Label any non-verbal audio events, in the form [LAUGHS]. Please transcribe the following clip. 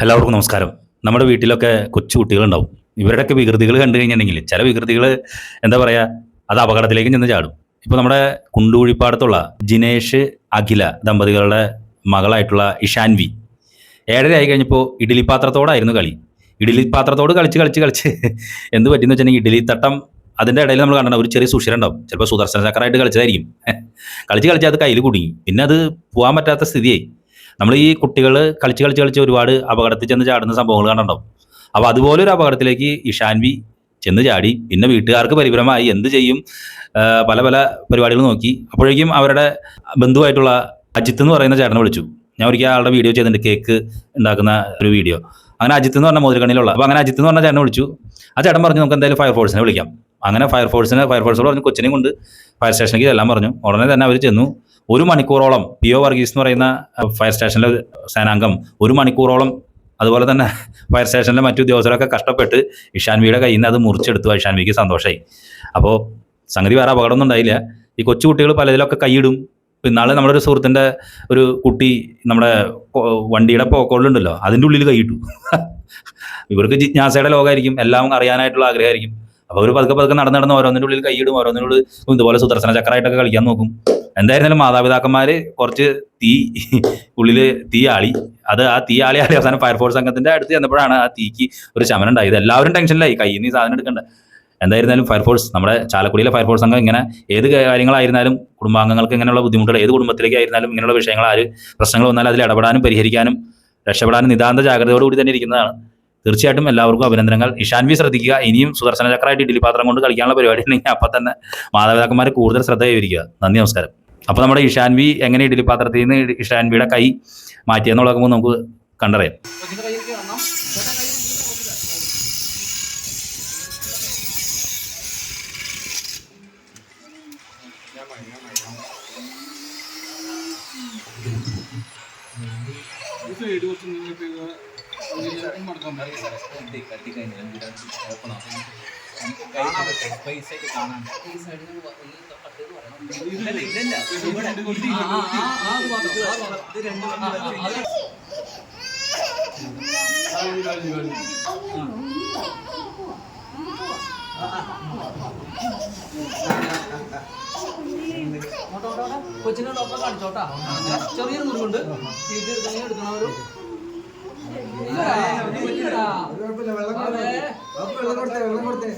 എല്ലാവർക്കും നമസ്കാരം. നമ്മുടെ വീട്ടിലൊക്കെ കൊച്ചു കുട്ടികളുണ്ടാവും. ഇവരുടെയൊക്കെ വികൃതികൾ കണ്ടു കഴിഞ്ഞിട്ടുണ്ടെങ്കിൽ ചില വികൃതികൾ എന്താ പറയുക അത് അപകടത്തിലേക്ക് ചെന്ന് ചാടും. ഇപ്പോൾ നമ്മുടെ കുണ്ടുകുഴിപ്പാടത്തുള്ള ജിനേഷ് അഖില ദമ്പതികളുടെ മകളായിട്ടുള്ള ഇഷാൻവി ഏഴര ആയി കഴിഞ്ഞപ്പോൾ ഇഡ്ഡലി പാത്രത്തോടായിരുന്നു കളി. ഇഡ്ഡലി പാത്രത്തോട് കളിച്ച് കളിച്ച് കളിച്ച് എന്ത് പറ്റിയെന്ന് വെച്ചിട്ടുണ്ടെങ്കിൽ ഇഡ്ഡലി തട്ടം അതിന്റെ ഇടയിൽ നമ്മൾ കണ്ടത് ഒരു ചെറിയ സുഷിരം ഉണ്ടാവും. ചിലപ്പോൾ സുദർശന ചക്രമായിട്ട് കളിച്ചതായിരിക്കും. [LAUGHS] കളിച്ച് കളിച്ച് അത് കയ്യിൽ കുടുങ്ങി. പിന്നെ അത് പോകാൻ പറ്റാത്ത സ്ഥിതിയായി. നമ്മൾ ഈ കുട്ടികൾ കളിച്ച് കളിച്ച് കളിച്ച് ഒരുപാട് അപകടത്തിൽ ചെന്ന് ചാടുന്ന സംഭവങ്ങൾ കണ്ടിട്ടുണ്ടാവും. അപ്പോൾ അതുപോലെ ഒരു അപകടത്തിലേക്ക് ഇഷാൻവി ചെന്ന് ചാടി. പിന്നെ വീട്ടുകാർക്ക് പരിഭ്രമമായി. എന്ത് ചെയ്യും? പല പല പരിപാടികൾ നോക്കി. അപ്പോഴേക്കും അവരുടെ ബന്ധുവായിട്ടുള്ള അജിത്ത് എന്ന് പറയുന്ന ചേട്ടനെ വിളിച്ചു. ഞാൻ ഒരിക്കൽ ആളുടെ വീഡിയോ ചെയ്തിട്ടുണ്ട്. കേക്ക് ഉണ്ടാക്കുന്ന ഒരു വീഡിയോ. അങ്ങനെ അജിത്ത് എന്ന് പറഞ്ഞ മോതിരക്കണിയിലുള്ള അപ്പോൾ അങ്ങനെ അജിത്ത് എന്ന് പറഞ്ഞ ചേട്ടനെ വിളിച്ചു. ആ ചേട്ടൻ പറഞ്ഞു നമുക്ക് എന്തായാലും ഫയർഫോഴ്സിനെ വിളിക്കാം. അങ്ങനെ ഫയർഫോഴ്സിനെ ഫയർഫോഴ്സ് പറഞ്ഞു കൊച്ചിനെയും കൊണ്ട് ഫയർ സ്റ്റേഷനിലേക്ക് എല്ലാം പറഞ്ഞു. ഉടനെ തന്നെ അവർ ചെന്നു. ഒരു മണിക്കൂറോളം പി ഒ വർഗീസ് എന്ന് പറയുന്ന ഫയർ സ്റ്റേഷനിലെ സേനാംഗം ഒരു മണിക്കൂറോളം അതുപോലെ തന്നെ ഫയർ സ്റ്റേഷനിലെ മറ്റു ഉദ്യോഗസ്ഥരൊക്കെ കഷ്ടപ്പെട്ട് ഇഷാൻവിയുടെ കയ്യിൽ നിന്ന് അത് മുറിച്ചെടുത്തു. ഇഷാൻവിക്ക് സന്തോഷമായി അപ്പോൾ സംഗതി വേറെ അപകടമൊന്നും ഉണ്ടായില്ല. ഈ കൊച്ചുകുട്ടികൾ പലതിലൊക്കെ കൈയിടും. പിന്നാളെ നമ്മുടെ ഒരു സുഹൃത്തിന്റെ ഒരു കുട്ടി നമ്മുടെ വണ്ടിയുടെ പോക്കോളിലുണ്ടല്ലോ അതിന്റെ ഉള്ളിൽ കൈയിട്ടു. ഇവർക്ക് ജിജ്ഞാസയുടെ ലോകമായിരിക്കും എല്ലാം അറിയാനായിട്ടുള്ള ആഗ്രഹമായിരിക്കും. അപ്പോൾ അവർ പതുക്കെ പതുക്കെ നടന്ന് നടന്ന് ഓരോന്നിന്റെ ഉള്ളിൽ കൈയിടും ഓരോന്നിന്റെ ഉള്ളിൽ ഇതുപോലെ സുദർശന ചക്രമായിട്ടൊക്കെ കളിക്കാൻ നോക്കും. എന്തായിരുന്നാലും മാതാപിതാക്കന്മാർ കുറച്ച് തീ [LAUGHS] ഉള്ളിൽ തീ ആളി അത് ആ തീ ആളി ആളി അവസാനം ഫയർഫോഴ്സ് സംഘത്തിന്റെ അടുത്ത് ചെന്നപ്പോഴാണ് ആ തീക്ക് ഒരു ശമനം ഉണ്ടായത്. എല്ലാവരും ടെൻഷനിലായി കയ്യിൽ നിന്ന് സാധനം എടുക്കണ്ട. എന്തായിരുന്നാലും ഫയർഫോഴ്സ് നമ്മുടെ ചാലക്കുടിയിലെ ഫയർഫോഴ്സ് സംഘം ഇങ്ങനെ ഏത് കാര്യങ്ങളായിരുന്നാലും കുടുംബാംഗങ്ങൾക്ക് ഇങ്ങനെയുള്ള ബുദ്ധിമുട്ടുകൾ ഏത് കുടുംബത്തിലേക്കായിരുന്നാലും ഇങ്ങനെയുള്ള വിഷയങ്ങൾ ആര് പ്രശ്നങ്ങൾ വന്നാൽ അതിൽ ഇടപെടാനും പരിഹരിക്കാനും രക്ഷപ്പെടാനും നിതാന്ത ജാഗ്രതയോടുകൂടി തന്നെ ഇരിക്കുന്നതാണ്. തീർച്ചയായിട്ടും എല്ലാവർക്കും അഭിനന്ദനങ്ങൾ. ഇഷാൻവി ശ്രദ്ധിക്കുക. ഇനിയും സുദർശന ചക്രമായിട്ട് ഇഡ്ഡലി പാത്രം കൊണ്ട് കളിക്കാനുള്ള പരിപാടി ഉണ്ടെങ്കിൽ അപ്പം തന്നെ മാതാപിതാക്കന്മാർ കൂടുതൽ ശ്രദ്ധ കൈവരിക്കുക നന്ദി നമസ്കാരം. അപ്പോൾ നമ്മുടെ ഇഷാൻവി എങ്ങനെ ഇഡ്ഡലി പാത്രത്തിൽ നിന്ന് ഇഷാൻവിയുടെ കൈ മാറ്റിയെന്നുള്ളത് നമുക്ക് കണ്ടറിയാം. കൊച്ചിനെ ഡോക്ടറെ കാണിച്ചോട്ടാ ചെറിയൊരു മുറിവുണ്ട് ഇത് എടുക്കണേ എടുക്കണ ഒരു കുഴപ്പമില്ല വെള്ളം കൊടുത്തേ വെള്ളം കൊടുത്തേ.